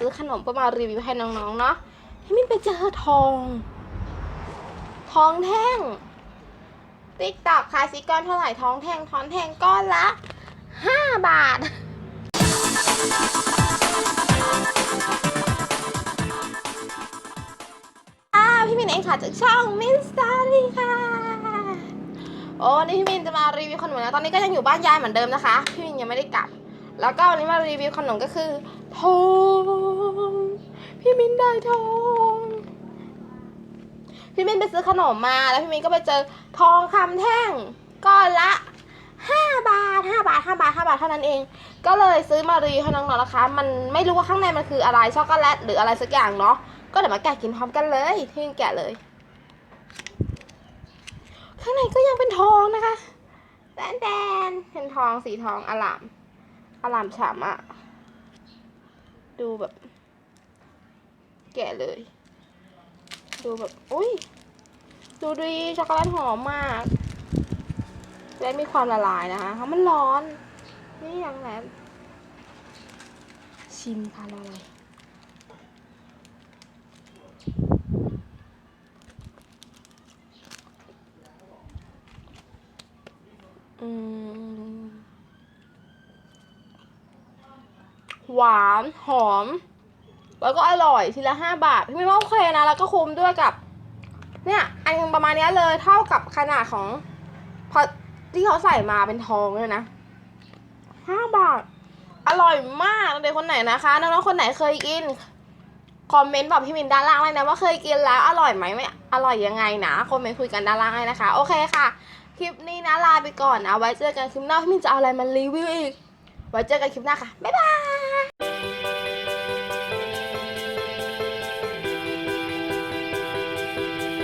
ซื้อขนมเพื่อมารีวิวให้น้องๆเนาะพี่มินไปเจอทอง ทองแท่งติ๊กตอกขายซิก้อนเท่าไหร่ทองแท่งทองแท่งก้อนละห้าบาทอ่าพี่มินเองค่ะจากช่องมินสตารี่ค่ะ โอ้วันนี้พี่มินจะมารีวิวขนมนะตอนนี้ก็ยังอยู่บ้านยายเหมือนเดิมนะคะ พี่มินยังไม่ได้กลับ แล้วก็วันนี้มารีวิวขนมก็คือทองพี่มินได้ทองพี่มินไปซื้อขนมมาแล้วพี่มินก็ไปเจอทองคำแท่งก้อนละห้าบาทห้าบาทห้าบาทห้าบาทเท่านั้นเอง ก็เลยซื้อมารีวิวให้น้องๆนะคะ มันไม่รู้ว่าข้างในมันคืออะไรช็อกโกแลตหรืออะไรสักอย่างเนาะก็เดี๋ยวมาแกะกินพร้อมกันเลยที่แกะเลย ข้างในก็ยังเป็นทองนะคะแดนแดนๆเป็นทองสีทองอลาม อลามฉ่ำอะดูแบบ แกะเลย ดูแบบ อุ้ย ดูดีช็อกโกแลตหอมมาก และมีความละลายนะคะเพราะมันร้อน นี่ยังแหลมชิมค่ะละลายอืม หวานหอม แล้วก็อร่อยทีละห้าบาทพี่ไม่ว่าโอเคนะแล้วก็คุ้มด้วยกับ เนี่ยอันประมาณนี้เลยเท่ากับขนาดของพอที่เขาใส่มาเป็นทองเลยนะห้าบาท อร่อยมากเด็กคนไหนนะคะน้องๆคนไหนเคยกินคอมเมนต์บอกพี่มินด้านล่างเลยนะว่าเคยกินแล้วอร่อยไหมไม่อร่อยยังไงนะคอมเมนต์คุยกันด้านล่างเลยนะคะ โอเคค่ะ คลิปนี้นะลาไปก่อนนะไว้เจอกันคลิปหน้าพี่มินจะเอาอะไรมารีวิวอีก ไว้เจอกันคลิปหน้าค่ะ บ๊ายบาย